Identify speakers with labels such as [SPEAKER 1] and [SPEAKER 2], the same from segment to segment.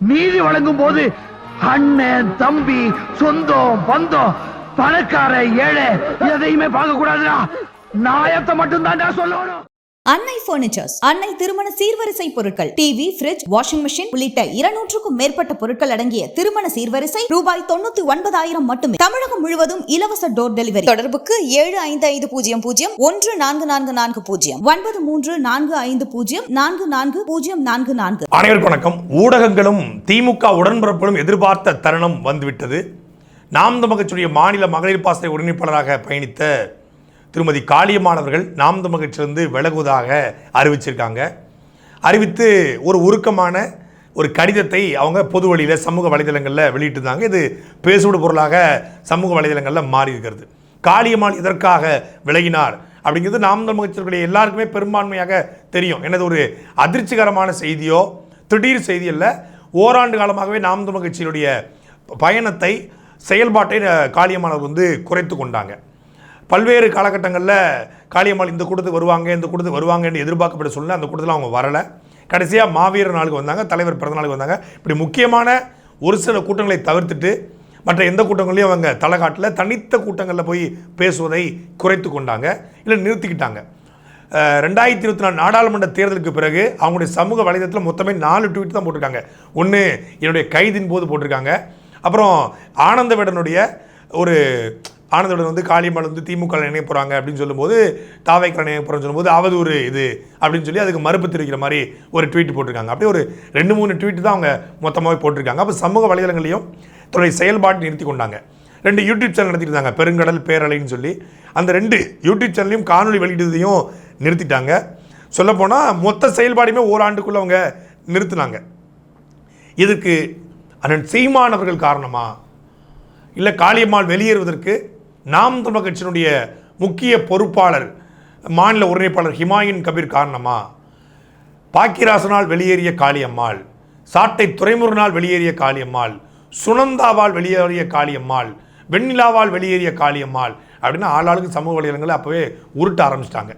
[SPEAKER 1] நீதி வழங்கும் போது அண்ணன் தம்பி சொந்தம் பந்தம் பணக்கார ஏழை எதையுமே பார்க்க கூடாதுடா நாயத்தை மட்டும் தான்டா சொல்லணும்.
[SPEAKER 2] அன்னை பர்னிச்சர்ஸ் அன்னை திருமண சீர்வரிசை பொருட்கள் டிவி பிரிட்ஜ் வாஷிங் மிஷின் உள்ளிட்ட இருநூற்றுக்கும் மேற்பட்ட பொருட்கள் அடங்கிய திருமண சீர்வரிசை ரூபாய் தொண்ணூத்தி ஒன்பதாயிரம் மட்டுமே. தமிழகம் முழுவதும் இலவச டோர் டெலிவரி தொடர்புக்கு ஏழு ஐந்து ஐந்து பூஜ்ஜியம் பூஜ்ஜியம் ஒன்று நான்கு நான்கு நான்கு பூஜ்ஜியம் ஒன்பது மூன்று நான்கு ஐந்து பூஜ்ஜியம் நான்கு நான்கு பூஜ்ஜியம் நான்கு நான்கு.
[SPEAKER 3] அனைவருக்கும் வணக்கம். ஊடகங்களும் திமுக உடன்பிறப்புகளும் எதிர்பார்த்த தருணம் வந்துவிட்டது. நாம் தமிழகத்துடைய மாநில மகளிர் பாசறை ஒருங்கிணைப்பாளராக பயணித்த திருமதி காளியம்மாள் அவர்கள் நாம் தமிழகத்திலிருந்து விலகுவதாக அறிவிச்சிருக்காங்க. அறிவித்து ஒரு உருக்கமான ஒரு கடிதத்தை அவங்க பொது வழியில் சமூக வலைதளங்களில் வெளியிட்டிருந்தாங்க. இது பேசுவிடு பொருளாக சமூக வலைதளங்களில் மாறி இருக்கிறது. காளியம்மாள் இதற்காக விலகினார் அப்படிங்கிறது நாம் தமிழகத்திற்குரிய எல்லாருக்குமே பெரும்பான்மையாக தெரியும். எனது ஒரு அதிர்ச்சிகரமான செய்தியோ திடீர் செய்தி அல்ல ஓராண்டு காலமாகவே நாம் தமிழ் கட்சியினுடைய பயணத்தை செயல்பாட்டை அஹ், காளியம்மாள் வந்து குறைத்து கொண்டாங்க. பல்வேறு காலகட்டங்களில் காளியம்மாள் இந்த கூட்டத்துக்கு வருவாங்க இந்த கூட்டத்துக்கு வருவாங்கன்னு எதிர்பார்க்கப்பட்ட சூழ்நிலை அந்த கூட்டத்தில் அவங்க வரலை. கடைசியாக மாவீரர் நாளுக்கு வந்தாங்க தலைவர் பிறந்த நாளுக்கு வந்தாங்க. இப்படி முக்கியமான ஒரு சில கூட்டங்களை தவிர்த்துட்டு மற்ற எந்த கூட்டங்களையும் அவங்க தலைகாட்டில் தனித்த கூட்டங்களில் போய் பேசுவதை குறைத்து கொண்டாங்க இல்லை நிறுத்திக்கிட்டாங்க. ரெண்டாயிரத்தி இருபத்தி நாலு நாடாளுமன்ற தேர்தலுக்கு பிறகு அவங்களுடைய சமூக வலைதளத்தில் மொத்தமே நாலு ட்வீட் தான் போட்டிருக்காங்க. ஒன்று என்னுடைய கைதின் போது போட்டிருக்காங்க. அப்புறம் ஆனந்தவேடனுடைய ஒரு ஆனந்தவுடன் வந்து காளியம்மாள் வந்து திமுக இணைய போகிறாங்க அப்படின்னு சொல்லும்போது தாவைக்கல் இணைய போகிறோம்னு சொல்லும்போது அவதூறு இது அப்படின்னு சொல்லி அதுக்கு மறுப்பு தெரிவிக்கிற மாதிரி ஒரு ட்வீட் போட்டிருக்காங்க. அப்படியே ஒரு ரெண்டு மூணு ட்வீட் தான் அவங்க மொத்தமாகவே போட்டிருக்காங்க. அப்போ சமூக வலைதளங்களையும் தன்னுடைய செயல்பாட்டை நிறுத்தி கொண்டாங்க. ரெண்டு யூடியூப் சேனல் நடத்திட்டு இருந்தாங்க பெருங்கடல் பேரலைன்னு சொல்லி. அந்த ரெண்டு யூடியூப் சேனலையும் காணொலி வெளியிட்டதையும் நிறுத்திட்டாங்க. சொல்லப்போனால் மொத்த செயல்பாடுமே ஓராண்டுக்குள்ளே அவங்க நிறுத்தினாங்க. இதுக்கு அண்ணன் சீமான் அவர்கள் காரணமா? இல்லை காளியம்மாள் வெளியேறுவதற்கு நாம் தமிழர் கட்சியினுடைய முக்கிய பொறுப்பாளர் மாநில ஒருங்கிணைப்பாளர் ஹிமாயின் கபீர் காரணமா? பாக்கியராசனால் வெளியேறிய காளியம்மாள் சாட்டை துறைமுருகனால் வெளியேறிய காளியம்மாள் சுனந்தாவால் வெளியேறிய காளியம்மாள் வெண்ணிலாவால் வெளியேறிய காளியம்மாள் அப்படின்னு ஆளாளுக்கு சமூக வலைதளங்களை அப்போவே உருட்ட ஆரம்பிச்சிட்டாங்க.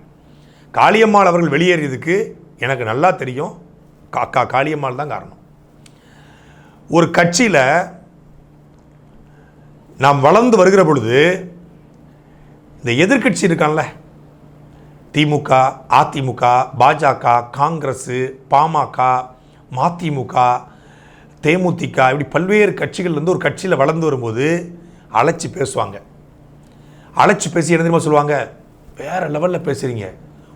[SPEAKER 3] காளியம்மாள் அவர்கள் வெளியேறியதுக்கு எனக்கு நல்லா தெரியும். காக்கா காளியம்மாள் தான் காரணம். ஒரு கட்சியில் நாம் வளர்ந்து வருகிற பொழுது இந்த எதிர்க்கட்சி இருக்கான்ல. திமுக அதிமுக பாஜக காங்கிரஸ் பாமக மதிமுக தேமுதிக இப்படி பல்வேறு கட்சிகள்லேருந்து ஒரு கட்சியில் வளர்ந்து வரும்போது அழைச்சி பேசுவாங்க. அழைச்சி பேசி என்ன தெரியுமா சொல்லுவாங்க? வேறு லெவலில் பேசுகிறீங்க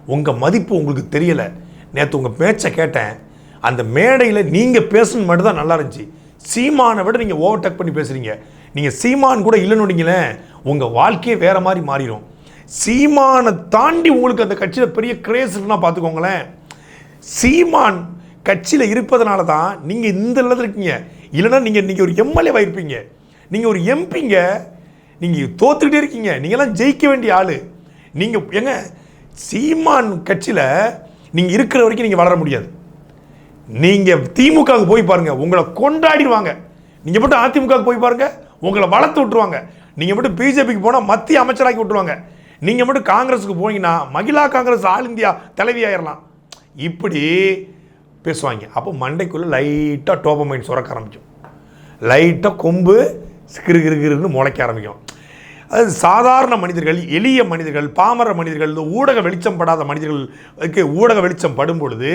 [SPEAKER 3] உங்கள் மதிப்பு உங்களுக்கு தெரியலை. நேற்று உங்கள் பேச்சை கேட்டேன். அந்த மேடையில் நீங்கள் பேசணும் மட்டும் தான் நல்லா இருந்துச்சு. சீமானை விட நீங்கள் ஓவர்டேக் பண்ணி பேசுகிறீங்க நீங்கள் சீமான் கூட இல்லைன்னு உங்கள் வாழ்க்கையே வேறு மாதிரி மாறிடும். சீமானை தாண்டி உங்களுக்கு அந்த கட்சியில் பெரிய கிரேஸ் இருக்குன்னா பார்த்துக்கோங்களேன். சீமான் கட்சியில் இருப்பதனால தான் நீங்கள் இந்த இடத்துல இருக்கீங்க. இல்லைன்னா நீங்கள் நீங்கள் ஒரு எம்எல்ஏவாக இருப்பீங்க. நீங்கள் ஒரு எம்பிங்க நீங்கள் தோத்துக்கிட்டே இருக்கீங்க. நீங்களாம் ஜெயிக்க வேண்டிய ஆள். நீங்கள் ஏங்க சீமான் கட்சியில் நீங்கள் இருக்கிற வரைக்கும் நீங்கள் வளர முடியாது. நீங்கள் திமுகவுக்கு போய் பாருங்கள் உங்களை கொண்டாடிடுவாங்க. நீங்கள் மட்டும் அதிமுகவுக்கு போய் பாருங்கள் உங்களை வளர்த்து விட்டுருவாங்க. நீங்கள் மட்டும் பிஜேபிக்கு போனால் மத்திய அமைச்சராக்கி விட்டுருவாங்க. நீங்கள் மட்டும் காங்கிரஸுக்கு போனீங்கன்னா மகிழா காங்கிரஸ் ஆல் இந்தியா தலைவி ஆயிடலாம் இப்படி பேசுவாங்க. அப்போ மண்டைக்குள்ளே லைட்டாக டோபமைன் சுரக்க ஆரம்பிக்கும். லைட்டாக கொம்பு கிரு முளைக்க ஆரம்பிக்கும். அது சாதாரண மனிதர்கள் எளிய மனிதர்கள் பாமர மனிதர்கள் இந்த ஊடக வெளிச்சம் படாத மனிதர்களுக்கு ஊடக வெளிச்சம் படும் பொழுது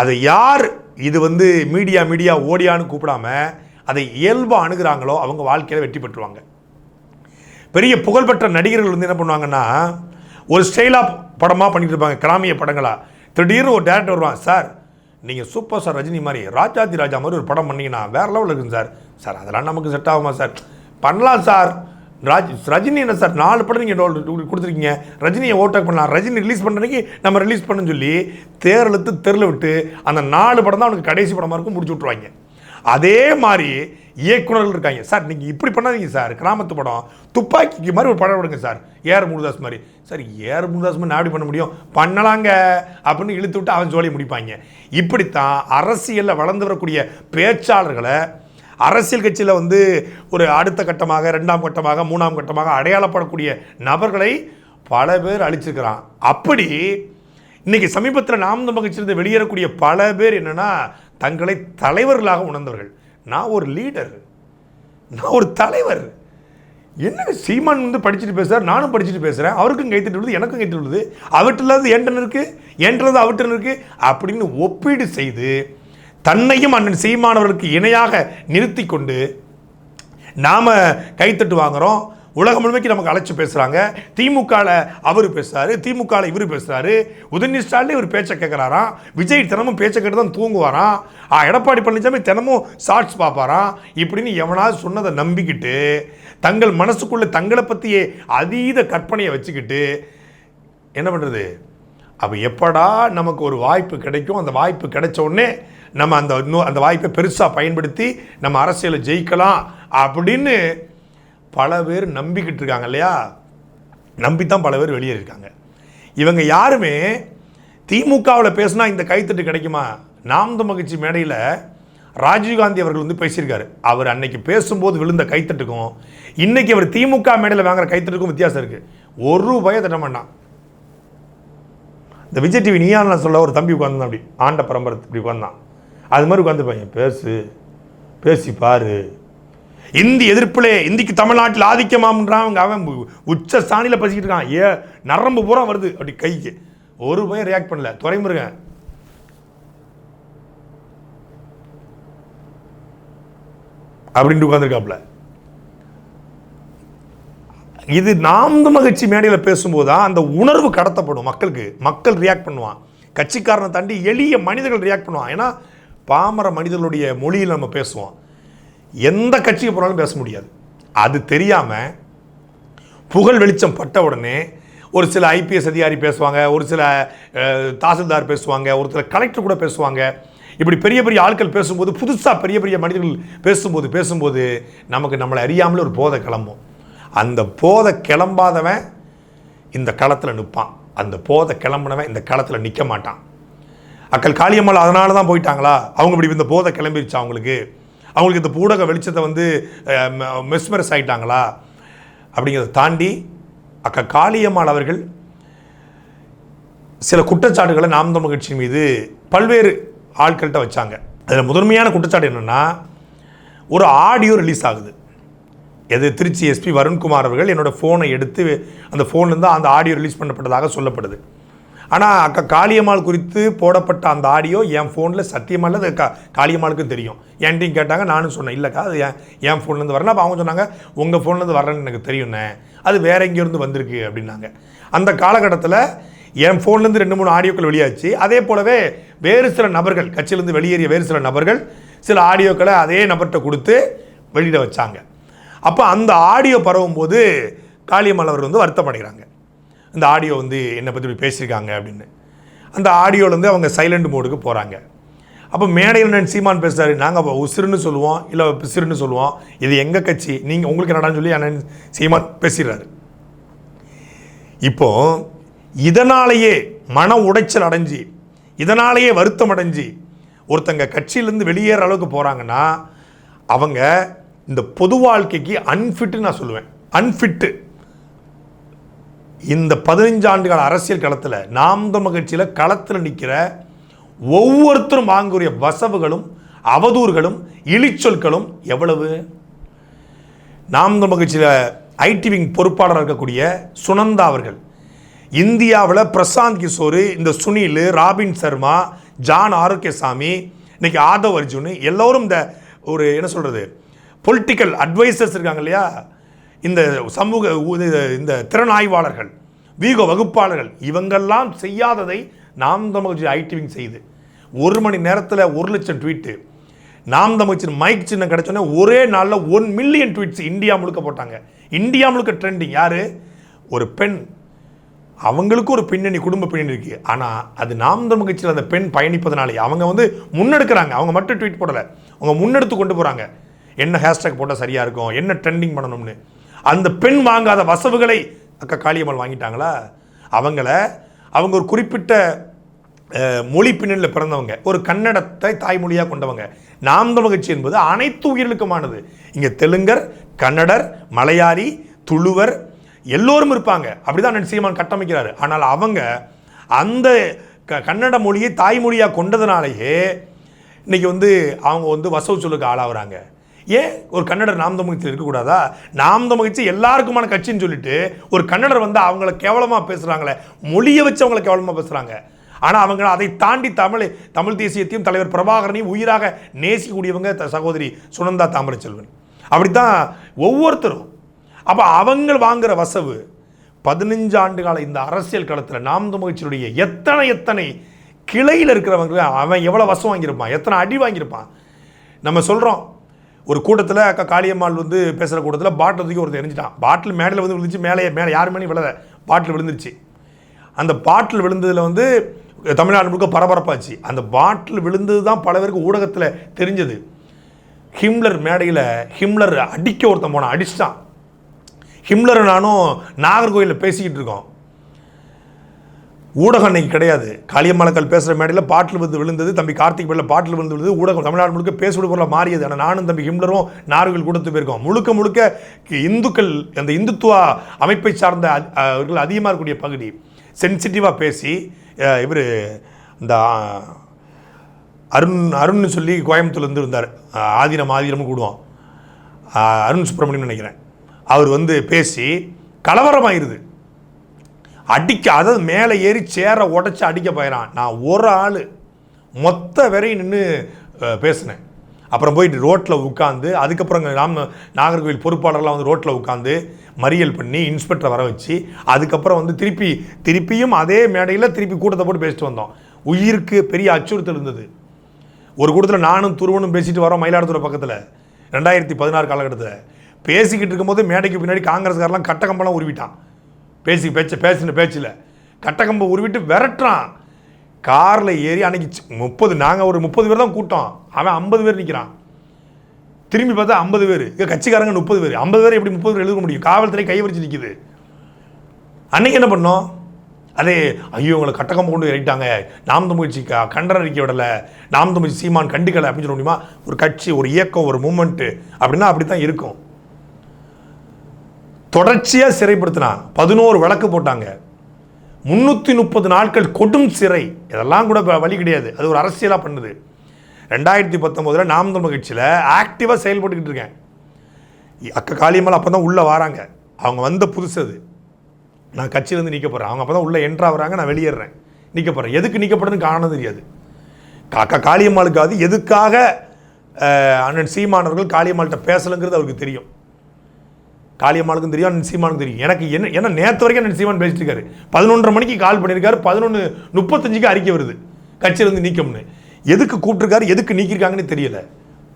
[SPEAKER 3] அதை யார் இது வந்து மீடியா மீடியா ஓடியான்னு கூப்பிடாம அதை இயல்பாக அணுகிறாங்களோ அவங்க வாழ்க்கையில் வெற்றி பெற்றுவாங்க பெரிய புகழ்பெற்ற நடிகர்கள் வந்து என்ன பண்ணுவாங்கன்னா ஒரு ஸ்டைலாக படமாக பண்ணிட்டு இருப்பாங்க கிராமிய படங்களாக திடீர்னு ஒரு டேரக்டர் வருவான் சார் நீங்கள் சூப்பர் ஸ்டார் ரஜினி மாதிரி ராஜாதி ராஜா மாதிரி ஒரு படம் பண்ணிங்கன்னா வேற லெவலில் இருக்குங்க சார். சார் அதெல்லாம் நமக்கு செட் ஆகுமா சார்? பண்ணலாம் சார். ராஜ் ரஜினி என்ன சார் நாலு படம் நீங்கள் கொடுத்துருக்கீங்க. ரஜினியை ஓட்டாக் பண்ணலாம். ரஜினி ரிலீஸ் பண்ணுறதுக்கு நம்ம ரிலீஸ் பண்ணுன்னு சொல்லி தேர் இழுத்து தெருல விட்டு அந்த நாலு படம் தான் அவனுக்கு கடைசி படமாக இருக்கும் முடிச்சு விட்ருவாங்க அதே மாதிரி இயக்குனர்கள் இருக்காங்க. சார் நீங்கள் இப்படி பண்ணாதீங்க சார். கிராமத்து படம் துப்பாக்கிக்கு மாதிரி ஒரு படம் விடுங்க சார். ஏஆர் முருதாஸ் மாதிரி. சார் ஏஆர் முருதாஸ் மாதிரி நான் எப்படி பண்ண முடியும்? பண்ணலாங்க. அப்படின்னு இழுத்து விட்டு அவன் ஜோலியை முடிப்பாங்க. இப்படித்தான் அரசியலில் வளர்ந்து வரக்கூடிய பேச்சாளர்களை அரசியல் கட்சியில் வந்து ஒரு அடுத்த கட்டமாக ரெண்டாம் கட்டமாக மூணாம் கட்டமாக அடையாளப்படக்கூடிய நபர்களை பல பேர் அழிச்சிருக்கிறான். அப்படி இன்னைக்கு சமீபத்தில் நாம் தமிழ் கட்சியிலிருந்து வெளியேறக்கூடிய பல பேர் என்னன்னா தங்களை தலைவர்களாக உணர்ந்தவர்கள். நான் ஒரு லீடர் நான் ஒரு தலைவர். என்னங்க சீமான் வந்து படிச்சுட்டு பேசுகிறார் நானும் படிச்சுட்டு பேசுகிறேன் அவருக்கும் கைத்தட்டு விழுது எனக்கும் கைத்தட்டு விழுது. அவற்றில்லாத ஏன்டன் இருக்கு? என்றது அவற்றின் இருக்கு? அப்படின்னு ஒப்பீடு செய்து தன்னையும் அண்ணன் சீமானவர்களுக்கு இணையாக நிறுத்தி கொண்டு நாம் கைத்தட்டு வாங்குகிறோம் உலகம் முழுமைக்கு நமக்கு அழைச்சி பேசுகிறாங்க திமுகவில் அவர் பேசுகிறாரு திமுகவில் இவர் பேசுகிறாரு உதயநிதி ஸ்டாலின் இவர் பேச்சை கேட்குறாராம் விஜய் தினமும் பேச்சை கேட்டு தான் தூங்குவாராம். ஆ, எடப்பாடி பழனிசாமி தினமும் ஷார்ட்ஸ் பார்ப்பாராம். இப்படின்னு எவனாவது சொன்னதை நம்பிக்கிட்டு தங்கள் மனசுக்குள்ளே தங்களை பற்றியே அதீத கற்பனையை வச்சுக்கிட்டு என்ன பண்ணுறது அப்போ எப்படா நமக்கு ஒரு வாய்ப்பு கிடைக்கும்? அந்த வாய்ப்பு கிடைச்ச உடனே நம்ம அந்த இன்னும் அந்த வாய்ப்பை பெருசாக பயன்படுத்தி நம்ம அரசியலை ஜெயிக்கலாம் அப்படின்னு பல பேர் நம்பிக்கிட்டு இருக்காங்க இல்லையா? நம்பித்தான் பல பேர் வெளியே இருக்காங்க. இவங்க யாருமே திமுகவில் பேசினா இந்த கைத்தட்டு கிடைக்குமா? நாம் மகிழ்ச்சி மேடையில் ராஜீவ்காந்தி அவர்கள் வந்து பேசியிருக்காரு. அவர் அன்னைக்கு பேசும்போது விழுந்த கைத்தட்டுக்கும் இன்னைக்கு அவர் திமுக மேடையில் வாங்குற கைத்தட்டுக்கும் வித்தியாசம் இருக்கு. ஒரு ரூபாயை தட்ட மாட்டான். இந்த விஜய் டிவி நீயான சொல்ல ஒரு தம்பி உட்காந்துருந்தான் அப்படி ஆண்ட பரம்பரை இப்படி உட்காந்தான் அது மாதிரி உட்காந்துருப்பாங்க பேசு பேசி பாரு. இந்தி எதிர்ப்பிலே இந்திக்கு தமிழ்நாட்டில் ஆதிக்கமாம்ன்றான் அவங்க. அவன் உச்ச ஸ்தானியில் பசிக்கிட்டு இருக்கான். ஏ நரம்பு பூரா வருது. அப்படி கைக்கு. ஒரு பையன் ரியாக்ட் பண்ணல. துறைமுருகன் அப்படின்ட்டு உட்காந்துருக்காப்புல இது நாம் மகிழ்ச்சி மேடையில் பேசும்போது தான் அந்த உணர்வு கடத்தப்படும் மக்களுக்கு. மக்கள் ரியாக்ட் பண்ணுவான். கட்சிக்காரனை தாண்டி எளிய மனிதர்கள் ரியாக்ட் பண்ணுவான். ஏன்னா பாமர மனிதர்களுடைய மொழியில் நம்ம பேசுவோம். எந்த கட்சிக்கு போனாலும் பேச முடியாது. அது தெரியாமல் புகழ் வெளிச்சம் பட்ட உடனே ஒரு சில ஐபிஎஸ் அதிகாரி பேசுவாங்க ஒரு சில தாசில்தார் பேசுவாங்க ஒரு சில கலெக்டர் கூட பேசுவாங்க. இப்படி பெரிய பெரிய ஆட்கள் பேசும்போது புதுசாக பெரிய பெரிய மனிதர்கள் பேசும்போது பேசும்போது நமக்கு நம்மளை அறியாமலே ஒரு போதை கிளம்பும். அந்த போதை கிளம்பாதவன் இந்த களத்தில் நிற்பான் அந்த போதை கிளம்புனவன் இந்த களத்தில் நிற்க மாட்டான். அக்கள் காளியம்மாள் அதனால தான் போயிட்டாங்களா? அவங்க இப்படி இந்த போதை கிளம்பிருச்சா அவங்களுக்கு? அவங்களுக்கு இந்த பூடக வெளிச்சத்தை வந்து மெஸ்மரஸ் ஆகிட்டாங்களா அப்படிங்கிறத தாண்டி அக்கா காளியம்மாள் அவர்கள் சில குற்றச்சாட்டுகளை நாம் தமிழ் கட்சியின் மீது பல்வேறு ஆட்கள்கிட்ட வச்சாங்க. அதில் முதன்மையான குற்றச்சாட்டு என்னென்னா ஒரு ஆடியோ ரிலீஸ் ஆகுது. எது திருச்சி எஸ்பி வருண்குமார் அவர்கள் என்னோடய ஃபோனை எடுத்து அந்த ஃபோன்லேருந்து அந்த ஆடியோ ரிலீஸ் பண்ணப்பட்டதாக சொல்லப்படுது. ஆனால் அக்கா காளியம்மாள் குறித்து போடப்பட்ட அந்த ஆடியோ என் ஃபோனில் சத்தியமாக இல்லை கா காளியம்மாளுக்கும் தெரியும். என்கிட்டையும் கேட்டாங்க நானும் சொன்னேன் இல்லைக்கா அது என் என் ஃபோன்லேருந்து வரல. அப்போ அவங்க சொன்னாங்க உங்கள் ஃபோன்லேருந்து வரலன்னு எனக்கு தெரியும்ண்ணே அது வேற எங்கேருந்து வந்திருக்கு? அப்படின்னாங்க. அந்த காலகட்டத்தில் என் ஃபோன்லேருந்து ரெண்டு மூணு ஆடியோக்கள் வெளியாச்சு. அதே போலவே வேறு சில நபர்கள் கட்சியிலேருந்து வெளியேறிய வேறு சில நபர்கள் சில ஆடியோக்களை அதே நபர்கிட்ட கொடுத்து வெளியிட வச்சாங்க. அப்போ அந்த ஆடியோ பரவும்போது காளியம்மாள் அவர் வந்து வருத்தமடைகிறாங்க. இந்த ஆடியோ வந்து என்னை பற்றி இப்படி பேசியிருக்காங்க அப்படின்னு. அந்த ஆடியோலேருந்து அவங்க சைலண்ட் மோடுக்கு போகிறாங்க அப்போ மேடையில் நான் சீமான் பேசுகிறாரு நாங்கள் அப்போ உசுருன்னு சொல்லுவோம் இல்லை பிசிறுன்னு சொல்லுவோம். இது எங்கள் கட்சி? நீங்கள் உங்களுக்கு என்னடான்னு சொல்லி அண்ணன் சீமான் பேசிடுறாரு. இப்போ இதனாலேயே மன உடைச்சல் அடைஞ்சு இதனாலேயே வருத்தம் அடைஞ்சு ஒருத்தங்க கட்சியிலேருந்து வெளியேற அளவுக்கு போகிறாங்கன்னா அவங்க இந்த பொது வாழ்க்கைக்கு அன்ஃபிட்டு நான் சொல்லுவேன். அன்ஃபிட்டு இந்த பதினஞ்சு ஆண்டுகால அரசியல் களத்தில் நாம் தமிழ் கட்சியில் களத்தில் நிற்கிற ஒவ்வொருத்தரும் வாங்கக்கூடிய வசவுகளும் அவதூறுகளும் இழிச்சொற்களும் எவ்வளவு? நாம் தமிழ் கட்சியில் ஐடி விங் பொறுப்பாளராக இருக்கக்கூடிய சுனந்தா அவர்கள் இந்தியாவில் பிரசாந்த் கிஷோர் இந்த சுனில் ராபின் சர்மா ஜான் ஆரோக்கியசாமி இன்னைக்கு ஆதவ் அர்ஜுன் எல்லோரும் இந்த ஒரு என்ன சொல்கிறது பொலிட்டிக்கல் அட்வைசர்ஸ் இருக்காங்க இல்லையா? இந்த சமூக இந்த திறனாய்வாளர்கள் வீகோ வகுப்பாளர்கள் இவங்கெல்லாம் செய்யாததை நாம் தமிழ்ச்சி ஐடிவிங் செய்து. செய்யுது ஒரு மணி நேரத்தில் ஒரு லட்சம் ட்வீட்டு. நாம் தமிழ் மைக் சின்னம் கிடச்சோன்னே ஒரே நாளில் ஒன் மில்லியன் ட்வீட்ஸ் இந்தியா முழுக்க போட்டாங்க. இந்தியா முழுக்க ட்ரெண்டிங். யார்? ஒரு பெண். அவங்களுக்கும் ஒரு பின்னணி குடும்ப பின்னணி இருக்குது ஆனால் அது நாம் தமிழ்ச்சியில் அந்த பெண் பயணிப்பதனாலே அவங்க வந்து முன்னெடுக்கிறாங்க. அவங்க மட்டும் ட்வீட் போடலை. அவங்க முன்னெடுத்து கொண்டு போகிறாங்க என்ன ஹேஷ்டேக் போட்டால் சரியாக இருக்கும்? என்ன ட்ரெண்டிங் பண்ணணும்னு? அந்த பெண் வாங்காத வசவுகளை அக்கா காளியம்மாள் வாங்கிட்டாங்களா? அவங்கள அவங்க ஒரு குறிப்பிட்ட மொழி பின்னணியில் பிறந்தவங்க ஒரு கன்னடத்தை தாய்மொழியாக கொண்டவங்க. நாம் மகிழ்ச்சி என்பது அனைத்து உயிர்களுக்குமானது. இங்கே தெலுங்கர் கன்னடர் மலையாளி துளுவர் எல்லோரும் இருப்பாங்க. அப்படிதான் அண்ணன் சீமான் கட்டமைக்கிறாரு. ஆனால் அவங்க அந்த க கன்னட மொழியை தாய்மொழியாக கொண்டதுனாலேயே இன்னைக்கு வந்து அவங்க வந்து வசவு சொல்லுக்கு ஆளாகிறாங்க. ஏன் ஒரு கன்னடர் நாம் தமிழ்ச்சியில் இருக்கக்கூடாதா? நாம் தமிழ்ச்சி எல்லாருக்குமான கட்சின்னு சொல்லிட்டு ஒரு கன்னடர் வந்து அவங்கள கேவலமாக பேசுகிறாங்களே மொழியை வச்சு அவங்கள கேவலமாக பேசுகிறாங்க ஆனால் அவங்க அதை தாண்டி தமிழ் தமிழ் தேசியத்தையும் தலைவர் பிரபாகரனையும் உயிராக நேசிக்கக்கூடியவங்க த- சகோதரி சுனந்தா தாமரைச்செல்வன். அப்படித்தான் ஒவ்வொருத்தரும். அப்போ அவங்க வாங்குற வசவு பதினஞ்சு ஆண்டு கால இந்த அரசியல் களத்தில் நாம் தமிழ்ச்சியுடைய எத்தனை எத்தனை கிளையில் இருக்கிறவங்க அவன் எவ்வளோ வசம் வாங்கியிருப்பான் எத்தனை அடி வாங்கியிருப்பான். நம்ம சொல்கிறோம் ஒரு கூட்டத்தில் அக்கா காளியம்மாள் வந்து பேசுகிற கூட்டத்தில் பாட்டில் தூக்கி ஒருத்தர் எரிஞ்சிட்டான். பாட்டில் மேடையில் வந்து விழுந்துச்சு மேலே மேலே யார் மேலேயும் விழல. பாட்டில் விழுந்துருச்சு. அந்த பாட்டில் விழுந்ததில் வந்து தமிழ்நாடு முழுக்க பரபரப்பாச்சு. அந்த பாட்டில் விழுந்தது தான் பல பேருக்கு ஊடகத்தில் தெரிஞ்சது. ஹிம்லர் மேடையில் ஹிம்லர் அடிக்க ஒருத்தன் போனான். அடிச்சிட்டான். ஹிம்லர் நானும் நாகர்கோயிலில் பேசிக்கிட்டு இருக்கோம். ஊடகம் அன்னைக்கு கிடையாது. காளியம்மாளக்கல் பேசுகிற மேடையில் பாட்டில் வந்து விழுந்தது தம்பி கார்த்திக் பேரில் பாட்டில் விழுந்து விழுந்தது ஊடகம் தமிழ்நாடு முழுக்க பேசுவது பொருளாக மாறியது. ஆனால் நானும் தம்பி ஹிம்லரும் நார்கள் கொடுத்து போயிருக்கோம். முழுக்க முழுக்க இந்துக்கள் அந்த இந்துத்துவா அமைப்பை சார்ந்த அ- அவர்கள் அதிகமாக இருக்கக்கூடிய பகுதி சென்சிட்டிவாக பேசி இவர் இந்த அருண் அருண்னு சொல்லி கோயம்புத்தூர்லேருந்து இருந்தார். ஆதினம் ஆதீனம்னு கூடுவோம். அருண் சுப்பிரமணியம் நினைக்கிறேன். அவர் வந்து பேசி கலவரமாயிருது. அடிக்க அதாவது மேலே ஏறி சேரை உடச்சி அடிக்க போயிடான் நான் ஒரு ஆள். மொத்த வரையும் நின்று பேசினேன். அப்புறம் போயிட்டு ரோட்டில் உட்காந்து அதுக்கப்புறம் அங்க ராம நாகர்கோவில் பொறுப்பாளர்லாம் வந்து ரோட்டில் உட்காந்து மறியல் பண்ணி இன்ஸ்பெக்டரை வர வச்சு அதுக்கப்புறம் வந்து திருப்பி திருப்பியும் அதே மேடையில் திருப்பி கூட்டத்தை போட்டு பேசிட்டு வந்தோம். உயிருக்கு பெரிய அச்சுறுத்தல் இருந்தது. ஒரு கூட்டத்தில் நானும் துருவனும் பேசிட்டு வரோம் மயிலாடுதுறை பக்கத்தில். ரெண்டாயிரத்தி பதினாறு காலகட்டத்தில். பேசிக்கிட்டு இருக்கும்போது மேடைக்கு பின்னாடி காங்கிரஸ்காரெலாம் கட்டக்கம்பெல்லாம் உருவிட்டான். பேசி பேச்ச பேசின பேச்சில். கட்டக்கம்பை உருவிட்டு விரட்டுறான். காரில் ஏறி அன்னைக்கு முப்பது நாங்கள் ஒரு முப்பது பேர் தான் கூட்டம். அவன் ஐம்பது பேர் நிற்கிறான் திரும்பி பார்த்தா ஐம்பது பேர். இங்கே கட்சிக்காரங்க முப்பது பேர். ஐம்பது பேர் எப்படி முப்பது பேர் எழுத முடியும்? காவல்துறை கை வரிச்சு நிற்கிது அன்னைக்கு என்ன பண்ணோம்? அதே ஐயோ உங்களை கட்டக்கம் கொண்டு இறக்கிட்டாங்க. நாம் தமிழ்ச்சி க கண்டன அறிக்கை விடலை. நாம் தமிழ்ச்சி சீமான் கண்டுக்கலை அப்படின்னு சொல்ல முடியுமா? ஒரு கட்சி ஒரு இயக்கம் ஒரு மூமெண்ட்டு அப்படின்னா அப்படி தான் இருக்கும். தொடர்ச்சியாக சிறைப்படுத்தினான். பதினோரு வழக்கு போட்டாங்க. முந்நூற்றி முப்பது நாட்கள் கொடும் சிறை. இதெல்லாம் கூட வழி கிடையாது. அது ஒரு அரசியலாக பண்ணுது. ரெண்டாயிரத்தி பத்தொம்போதில் நாம் தமிழ் கட்சியில் ஆக்டிவாக செயல்பட்டுக்கிட்டு இருக்கேன். அக்கா காளியம்மாள் அப்போ தான் உள்ளே வராங்க. அவங்க வந்த புதுசு அது. நான் கட்சியிலேருந்து நீக்க போகிறேன் அவங்க அப்போ தான் உள்ளே என்ட்ரா வராங்க நான் வெளியேறேன். நிற்க போகிறேன் எதுக்கு நிற்கப்படுறதுன்னு காரணம் தெரியாது. அக்கா காளியம்மாளுக்காவது எதுக்காக அண்ணன் சீமானவர்கள் காளியம்மாள்கிட்ட பேசலைங்கிறது அவருக்கு தெரியும். காளியம்மாளுக்கும் தெரியும் நிச்சயமானுக்கும் தெரியும். எனக்கு என்ன ஏன்னா நேற்று வரைக்கும் அண்ணன் சீமான் பேசிட்டு இருக்காரு. பதினொன்றரை மணிக்கு கால் பண்ணியிருக்காரு பதினொன்று முப்பத்தஞ்சுக்கு அறிக்கை வருது. கட்சியிலேருந்து நீக்கம்னு. எதுக்கு கூப்பிட்டுருக்காரு எதுக்கு நீக்கியிருக்காங்கன்னு தெரியல.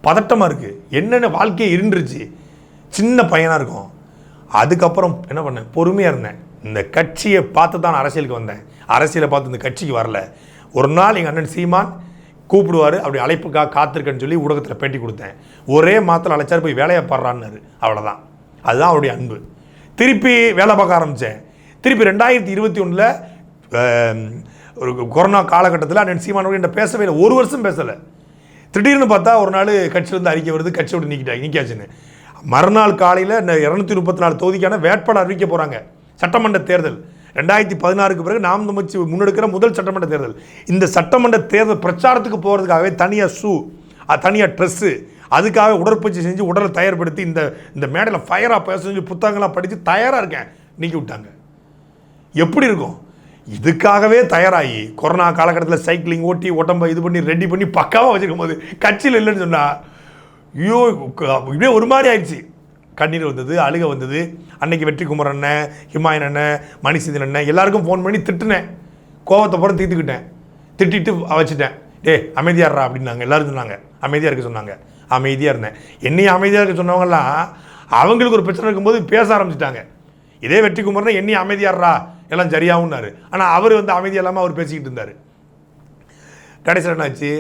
[SPEAKER 3] பதட்டமாக இருக்குது என்னென்ன வாழ்க்கையை இருந்துருச்சு. சின்ன பையனாக இருக்கும். அதுக்கப்புறம் என்ன பண்ணேன்? பொறுமையாக இருந்தேன். இந்த கட்சியை பார்த்து தான் நான் அரசியலுக்கு வந்தேன். அரசியலை பார்த்து இந்த கட்சிக்கு வரல. ஒரு நாள் எங்கள் அண்ணன் சீமான் கூப்பிடுவார் அப்படி அழைப்புக்காக காத்திருக்கேன்னு சொல்லி ஊடகத்தில் பேட்டி கொடுத்தேன். ஒரே மாதத்தில் அழைச்சார் போய் வேலையை பாடுறான்னாரு. அவ்வளோதான் அதுதான் அவருடைய அன்பு. திருப்பி வேலை பார்க்க ஆரம்பித்தேன் திருப்பி ரெண்டாயிரத்தி இருபத்தி ஒன்றில் ஒரு கொரோனா காலகட்டத்தில் அண்ணன் சீமானோட என்கிட்ட பேசவே இல்லை. ஒரு வருஷம் பேசலை. திடீர்னு பார்த்தா ஒரு நாள் கட்சியிலேருந்து அறிக்கை வருது கட்சியோடு விட்டு நீக்கிட்டாங்க நீக்கியாச்சுன்னு. மறுநாள் காலையில் இந்த இரநூத்தி முப்பத்தி நாலு தொகுதிக்கான வேட்பாளர் அறிவிக்க போகிறாங்க சட்டமன்ற தேர்தல். ரெண்டாயிரத்தி பதினாறுக்கு பிறகு நாம் தமிழ்ச்சி முன்னெடுக்கிற முதல் சட்டமன்ற தேர்தல். இந்த சட்டமன்ற தேர்தல் பிரச்சாரத்துக்கு போகிறதுக்காகவே தனியாக ஷூ தனியாக ட்ரெஸ்ஸு அதுக்காக உடற்பயிற்சி செஞ்சு உடலை தயார்படுத்தி இந்த இந்த மேடையில் ஃபயராக பேச செஞ்சு புத்தகங்களாக படித்து தயாராக இருக்கேன். நீக்கி விட்டாங்க. எப்படி இருக்கும்? இதுக்காகவே தயாராகி கொரோனா காலகட்டத்தில் சைக்கிளிங் ஓட்டி உடம்ப இது பண்ணி ரெடி பண்ணி பக்காவாக வச்சுருக்கும் போது கட்சியில் இல்லைன்னு சொன்னால் ஐயோ இப்படியே ஒரு மாதிரி ஆயிடுச்சு. கண்ணீர் வந்தது அழுக வந்தது. அன்னைக்கு வெற்றி குமரன் அண்ணன் ஹிமாயன் அண்ணன் மணிசீதன் அண்ணன் எல்லாருக்கும் ஃபோன் பண்ணி திட்டுனேன். கோவத்தை பூரா தீர்த்துக்கிட்டேன். திட்டிட்டு வச்சுட்டேன். டேய் அமைதியாடுறா அப்படின்னாங்க. எல்லோரும் சொன்னாங்க. அமைதியாக இருக்க சொன்னாங்க. அமைதியாக இருந்தேன். என்னையும் அமைதியாக இருக்க சொன்னவங்கலாம் அவங்களுக்கு ஒரு பிரச்சனை இருக்கும்போது பேச ஆரம்பிச்சிட்டாங்க. இதே வெற்றி குமரன் என்னையும் அமைதியாடுறா எல்லாம் சரியாகும்னாரு. ஆனால் அவர் வந்து அமைதி இல்லாமல் அவர் பேசிக்கிட்டு இருந்தார். கடைசியில் என்னாச்சு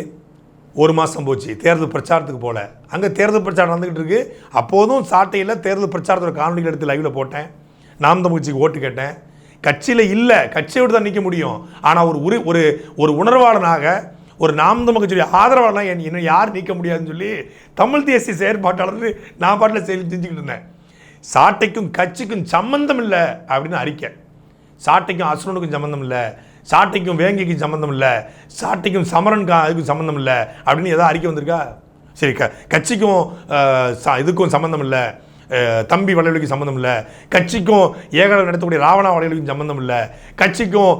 [SPEAKER 3] ஒரு மாதம் போச்சு. தேர்தல் பிரச்சாரத்துக்கு போகல அங்கே தேர்தல் பிரச்சாரம் நடந்துக்கிட்டு இருக்கு. அப்போதும் சாட்டையில் தேர்தல் பிரச்சாரத்தோட காணொலிகள் எடுத்து லைவில் போட்டேன். நாம் தமிழ்ச்சிக்கு ஓட்டு கேட்டேன். கட்சியில் இல்லை. கட்சியை விட்டு தான் நிற்க முடியும். ஆனால் ஒரு உரி ஒரு ஒரு உணர்வாளனாக ஒரு நாம் தமிழ் கட்சியுடைய ஆதரவாலாம் என் இன்னும் யார் நீக்க முடியாதுன்னு சொல்லி தமிழ் தேசிய செயற்பாட்டாளர் நான் பாட்டில் செயல் செஞ்சுக்கிட்டு இருந்தேன். சாட்டைக்கும் கட்சிக்கும் சம்மந்தம் இல்லை அப்படின்னு அறிக்கை. சாட்டைக்கும் அசுரனுக்கும் சம்மந்தம் இல்லை. சாட்டைக்கும் வேங்கைக்கும் சம்மந்தம் இல்லை. சாட்டைக்கும் சமரன் கா இதுக்கும் சம்மந்தம் இல்லை அப்படின்னு ஏதாவது அறிக்கை வந்திருக்கா? சரி க கட்சிக்கும் இதுக்கும் சம்மந்தம் இல்லை. தம்பி வளைவலிக்கும் சம்மந்தம் இல்லை. கட்சிக்கும் ஏகலம் நடத்தக்கூடிய ராவணா வளைவலிக்கும் சம்மந்தம் இல்லை. கட்சிக்கும்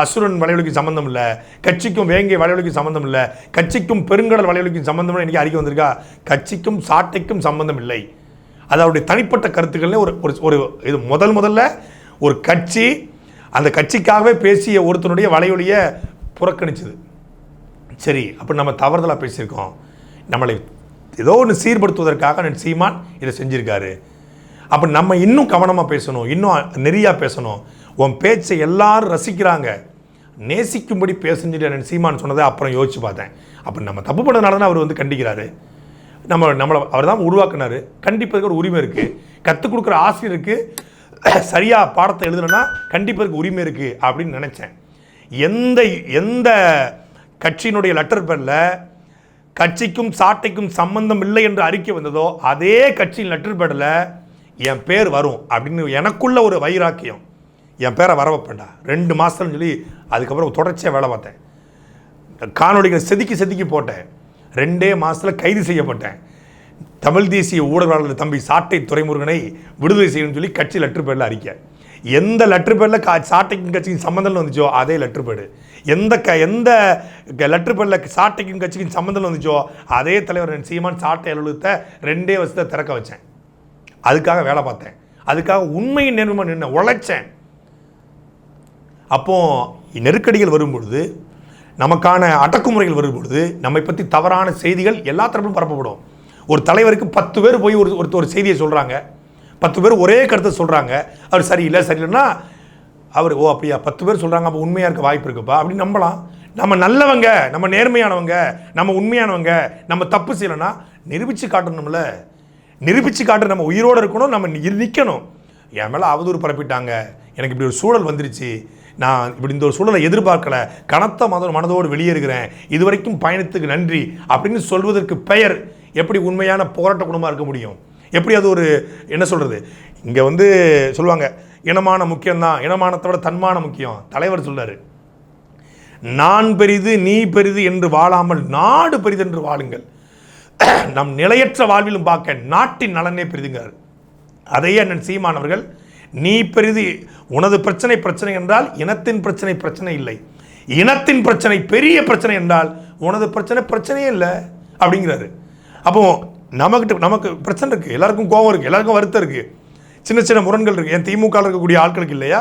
[SPEAKER 3] அசுரன் வளைவலிக்கும் சம்மந்தம் இல்லை. கட்சிக்கும் வேங்கை வளைவலிக்கும் சம்மந்தம் இல்லை. கட்சிக்கும் பெருங்கடல் வளைவலிக்கும் சம்மந்தம் இல்லை. இன்னைக்கு அறிக்கை வந்திருக்கா? கட்சிக்கும் சாட்டைக்கும் சம்மந்தம் இல்லை. அது அவருடைய தனிப்பட்ட கருத்துக்கள்னே ஒரு ஒரு ஒரு இது முதல் முதல்ல ஒரு கட்சி அந்த கட்சிக்காகவே பேசிய ஒருத்தனுடைய வலையொலியை புறக்கணிச்சது. சரி அப்போ நம்ம தவறுதலாக பேசியிருக்கோம். நம்மளை ஏதோ ஒன்று சீர்படுத்துவதற்காக சீமான் இதை செஞ்சுருக்காரு. அப்போ நம்ம இன்னும் கவனமாக பேசணும் இன்னும் நெறியாக பேசணும். உன் பேச்சை எல்லாரும் ரசிக்கிறாங்க. நேசிக்கும்படி பேசுன்னு சொல்லி சீமான் சொன்னதை அப்புறம் யோசிச்சு பார்த்தேன். அப்போ நம்ம தப்பு பண்ணதுனால தான் அவர் வந்து கண்டிக்கிறாரு. நம்ம நம்மளை அவர் தான் உருவாக்குனாரு. கண்டிப்பதுக்கு ஒரு உரிமை இருக்குது கற்றுக் கொடுக்குற ஆசிரியருக்கு சரியாக பாடத்தை எழுதணும்னா கண்டிப்பதற்கு உரிமை இருக்குது அப்படின்னு நினச்சேன். எந்த எந்த கட்சியினுடைய லெட்டர் பேரில் கட்சிக்கும் சாட்டைக்கும் சம்பந்தம் இல்லை என்று அறிக்கை வந்ததோ அதே கட்சியின் லெட்டர் பேடில் என் பேர் வரும் அப்படின்னு எனக்குள்ள ஒரு வைராக்கியம். என் பேரை வர வைப்பேன்டா ரெண்டு மாதம்னு சொல்லி அதுக்கப்புறம் தொடர்ச்சியாக வேலை பார்த்தேன். காணொளிகளை செதுக்கி செதுக்கி போட்டேன். ரெண்டே மாதத்தில் கைது செய்யப்பட்டேன். தமிழ் தேசிய ஊடகவாளர் தம்பி சாட்டை துறைமுருகனை விடுதலை செய்யணும்னு சொல்லி கட்சி லெட்டர் பேரில் அறிக்கை. எந்த லெட்ரு பேரில் கா சாட்டைக்கும் கட்சிக்கும் சம்மந்தம் வந்துச்சோ அதே லெட்ரு பேடு எந்த க எந்த லெட்ரு பேரில் சாட்டைக்கும் கட்சிக்கும் சம்மந்தம் வந்துச்சோ அதே தலைவர் சீமான் சாட்டை அலுவலகத்தை ரெண்டே வருஷத்தை திறக்க வச்சேன். அதுக்காக வேலை பார்த்தேன். அதுக்காக உண்மையின் நேர்மை நின்று உழைச்சேன். அப்போது நெருக்கடிகள் வரும்பொழுது நமக்கான அடக்குமுறைகள் வரும்பொழுது நம்மை பற்றி தவறான செய்திகள் எல்லா தரப்பிலும் பரப்பப்படும். ஒரு தலைவருக்கு பத்து பேர் போய் ஒரு ஒரு- ஒரு செய்தியை சொல்கிறாங்க பத்து பேர் ஒரே கருத்தை சொல்கிறாங்க அவர் சரியில்லை சரியில்லைன்னா அவர் ஓ அப்படியா பத்து பேர் சொல்கிறாங்க அப்போ உண்மையாக இருக்க வாய்ப்பு இருக்குப்பா? அப்படின்னு நம்பலாம். நம்ம நல்லவங்க நம்ம நேர்மையானவங்க நம்ம உண்மையானவங்க நம்ம தப்பு செய்யலைன்னா நிரூபித்து காட்டணும்ல. நிரூபித்து காட்டு நம்ம உயிரோடு இருக்கணும் நம்ம நிற்கணும் என் மேலே அவதூறு பரப்பிட்டாங்க. எனக்கு இப்படி ஒரு சூழல் வந்துருச்சு. நான் இப்படி இந்த ஒரு சூழலை எதிர்பார்க்கல. கனத்த மத மனதோடு வெளியேறுகிறேன். இதுவரைக்கும் பயணத்துக்கு நன்றி அப்படின்னு சொல்வதற்கு பெயர் எப்படி உண்மையான போராட்ட குணமாக இருக்க முடியும்? எப்படி அது ஒரு என்ன சொல்கிறது இங்கே வந்து சொல்லுவாங்க இனமான முக்கியம்தான். இனமானத்தை விட தன்மான முக்கியம். தலைவர் சொல்கிறார் நான் பெரிது நீ பெரிது என்று வாழாமல் நாடு பெரிது என்று வாழுங்கள். நம் நிலையற்ற வாழ்விலும் பார்க்க நாட்டின் நலனே பெரிதுங்கிறார். அதையே அண்ணன் சீமானவர்கள் நீ பெரிது உனது பிரச்சனை பிரச்சனை என்றால் இனத்தின் பிரச்சனை பிரச்சனை இல்லை. இனத்தின் பிரச்சனை பெரிய பிரச்சனை என்றால் உனது பிரச்சனை பிரச்சனையே இல்லை. அப்படிங்கிறாரு. அப்போ நமக்கிட்ட நமக்கு பிரச்சனை இருக்குது எல்லாருக்கும் கோபம் இருக்குது எல்லாருக்கும் வருத்தம் இருக்குது சின்ன சின்ன முரண்கள் இருக்குது என் திமுக இருக்கக்கூடிய ஆட்களுக்கு இல்லையா?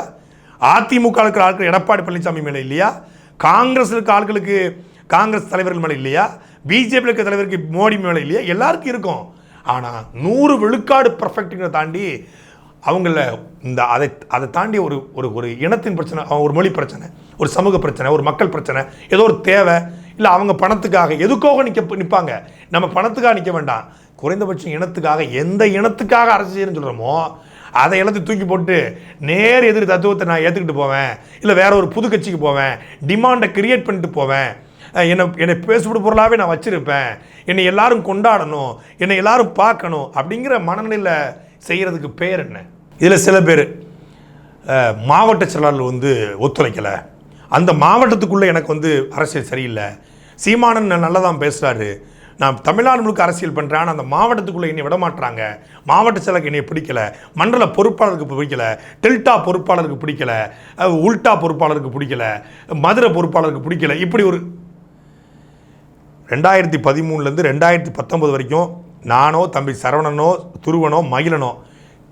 [SPEAKER 3] அதிமுக இருக்கிற ஆட்கள் எடப்பாடி பழனிசாமி மேலே இல்லையா? காங்கிரஸ் இருக்க ஆட்களுக்கு காங்கிரஸ் தலைவர்கள் மேலே இல்லையா? பிஜேபி இருக்க தலைவருக்கு மோடி மேலே இல்லையா? எல்லாருக்கும் இருக்கும். ஆனால் நூறு விழுக்காடு பர்ஃபெக்ட்டுங்கிறத தாண்டி அவங்கள இந்த அதை அதை தாண்டி ஒரு ஒரு ஒரு இனத்தின் பிரச்சனை ஒரு மொழி பிரச்சனை ஒரு சமூக பிரச்சனை ஒரு மக்கள் பிரச்சனை ஏதோ ஒரு தேவை இல்லை அவங்க பணத்துக்காக எதுக்காக நிற்க நிற்பாங்க நம்ம பணத்துக்காக நிற்க வேண்டாம். குறைந்தபட்சம் இனத்துக்காக எந்த இனத்துக்காக அரசு செய்யணும்னு சொல்கிறோமோ அதை எல்லாத்தையும் தூக்கி போட்டு நேர் எதிர் தத்துவத்தை நான் ஏற்றுக்கிட்டு போவேன். இல்லை வேற ஒரு புது கட்சிக்கு போவேன். டிமாண்டை கிரியேட் பண்ணிட்டு போவேன். என்னை என்னை பேசுபடு பொருளாகவே நான் வச்சுருப்பேன். என்னை எல்லாரும் கொண்டாடணும். என்னை எல்லாரும் பார்க்கணும் அப்படிங்கிற மனநிலையில் செய்கிறதுக்கு பேர் என்ன? இதில் சில பேர் மாவட்ட செயலாளர் வந்து ஒத்துழைக்கலை. அந்த மாவட்டத்துக்குள்ளே எனக்கு வந்து அரசியல் சரியில்லை. சீமானன் நல்லா தான் பேசுகிறாரு நான் தமிழ்நாடு முழுக்க அரசியல் பண்ணுறேன் ஆனால் அந்த மாவட்டத்துக்குள்ளே என்னை விட மாட்டுறாங்க மாவட்ட செயலருக்கு என்னை பிடிக்கல. மண்டல பொறுப்பாளருக்கு பிடிக்கல. டெல்டா பொறுப்பாளருக்கு பிடிக்கல. உல்டா பொறுப்பாளருக்கு பிடிக்கல. மதுரை பொறுப்பாளருக்கு பிடிக்கல. இப்படி ஒரு ரெண்டாயிரத்தி பதிமூணுலேருந்து ரெண்டாயிரத்தி பத்தொம்பது வரைக்கும் நானோ தம்பி சரவணனோ துருவனோ மகிழனோ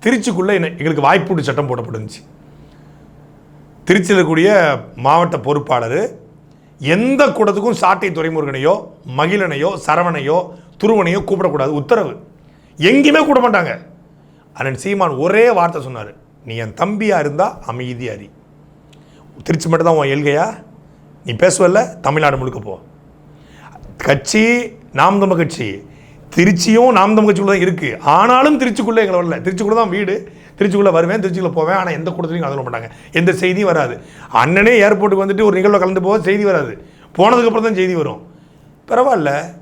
[SPEAKER 3] திருச்சிக்குள்ளே என்ன எங்களுக்கு வாய்ப்பூட்டு சட்டம் போடப்பட்டுருந்துச்சு. திருச்சியில் இருக்கக்கூடிய மாவட்ட பொறுப்பாளர் எந்த கூட்டத்துக்கும் சாட்டை துறைமுருகனையோ மகிழனையோ சரவணையோ துருவனையோ கூப்பிடக்கூடாது. உத்தரவு. எங்கேயுமே கூட மாட்டாங்க. அண்ணன் சீமான் ஒரே வார்த்தை சொன்னார். நீ என் தம்பியாக இருந்தால் அமைதியாரி திருச்சி மட்டும் தான் உன் எல்கையா? நீ பேசுவல்ல தமிழ்நாடு முழுக்க போ. கட்சி நாம் தம்ப கட்சி. திருச்சியும் நாம் தம்ப கட்சிக்குள்ளே தான் இருக்குது ஆனாலும் திருச்சிக்குள்ளே எங்களை வரல. திருச்சிக்குள்ளே தான் வீடு. திருச்சிக்குள்ளே வருவேன் திருச்சிக்குள்ளே போவேன் ஆனால் எந்த கூட்டத்திலையும் கலந்து மாட்டாங்க. எந்த செய்தியும் வராது. அண்ணனே ஏர்போர்ட்டுக்கு வந்துட்டு ஒரு நிகழ்வில் கலந்து போக செய்தி வராது. போனதுக்கப்புறம் தான் செய்தி வரும். பரவாயில்ல.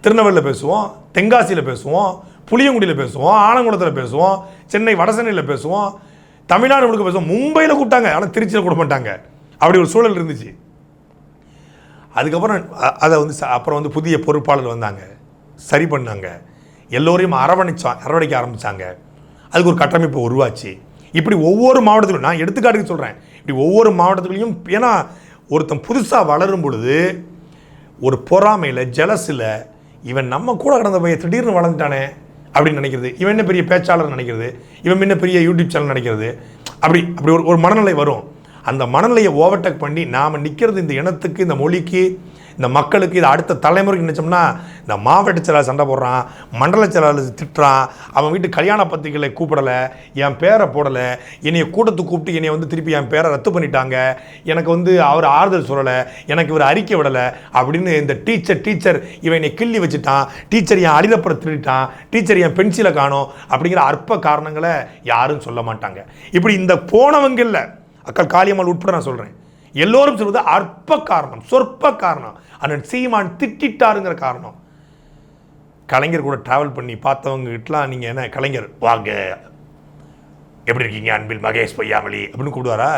[SPEAKER 3] திருநெல்வேலியில் பேசுவோம் தென்காசியில் பேசுவோம் புளியங்குடியில் பேசுவோம் ஆலங்குளத்தில் பேசுவோம் சென்னை வடசென்னையில் பேசுவோம் தமிழ்நாடு முழுக்க பேசுவோம். மும்பையில் கூப்பிட்டாங்க ஆனால் திருச்சியில் கூட மாட்டாங்க. அப்படி ஒரு சூழல் இருந்துச்சு. அதுக்கப்புறம் அதை வந்து ச- அப்புறம் வந்து புதிய பொறுப்பாளர் வந்தாங்க. சரி பண்ணாங்க. எல்லோரையும் அரவணைச்சா அரவணைக்க ஆரம்பித்தாங்க அதுக்கு ஒரு கட்டமைப்பு உருவாச்சு. இப்படி ஒவ்வொரு மாவட்டத்திலும் நான் எடுத்துக்காட்டுக்கு சொல்கிறேன் இப்படி ஒவ்வொரு மாவட்டத்துலையும் ஏன்னா ஒருத்தன் புதுசாக வளரும் பொழுது ஒரு பொறாமையில் ஜலஸில் இவன் நம்ம கூட கடந்த பையன் திடீர்னு வளர்ந்துட்டானே அப்படின்னு நினைக்கிறது. இவன் என்ன பெரிய பேச்சாளர் நினைக்கிறது. இவன் என்ன பெரிய யூடியூப் சேனல் நினைக்கிறது. அப்படி அப்படி ஒரு ஒரு மனநிலை வரும். அந்த மனநிலையை ஓவர்டேக் பண்ணி நாம் நிற்கிறது இந்த இனத்துக்கு இந்த மொழிக்கு இந்த மக்களுக்கு இது அடுத்த தலைமுறைக்கு நினச்சோம்னா இந்த மாவட்ட செயலாளர் சண்டை போடுறான் மண்டல செயலாளர் திட்டுறான் அவன் வீட்டு கல்யாண பத்திரிகைகளை கூப்பிடலை என் பேரை போடலை என்னைய கூட்டத்துக்கு கூப்பிட்டு என்னை வந்து திருப்பி என் பேரை ரத்து பண்ணிட்டாங்க எனக்கு வந்து அவர் ஆறுதல் சொல்லலை எனக்கு இவர் அறிக்கை விடலை அப்படின்னு இந்த டீச்சர் டீச்சர் இவன் என்னை கிள்ளி வச்சுட்டான் டீச்சர் என் அடிதப்பட திருட்டான் டீச்சர் என் பென்சிலை காணோம் அப்படிங்கிற அற்ப காரணங்களை யாரும் சொல்ல மாட்டாங்க. இப்படி இந்த போனவங்களில் அக்கள் காளியம்மாள் உட்பட நான் சொல்கிறேன் எல்லோரும் சொல்வது அற்ப காரணம் சொற்ப காரணம். அண்ணன் சீமான் திட்டிட்டாருங்கிற காரணம். கலைஞர் கூட ட்ராவல் பண்ணி பார்த்தவங்க கிட்டலாம் நீங்கள் என்ன கலைஞர் வாங்க எப்படி இருக்கீங்க அன்பில் மகேஷ் பொய்யாமலி அப்படின்னு கூப்பிடுவாரா?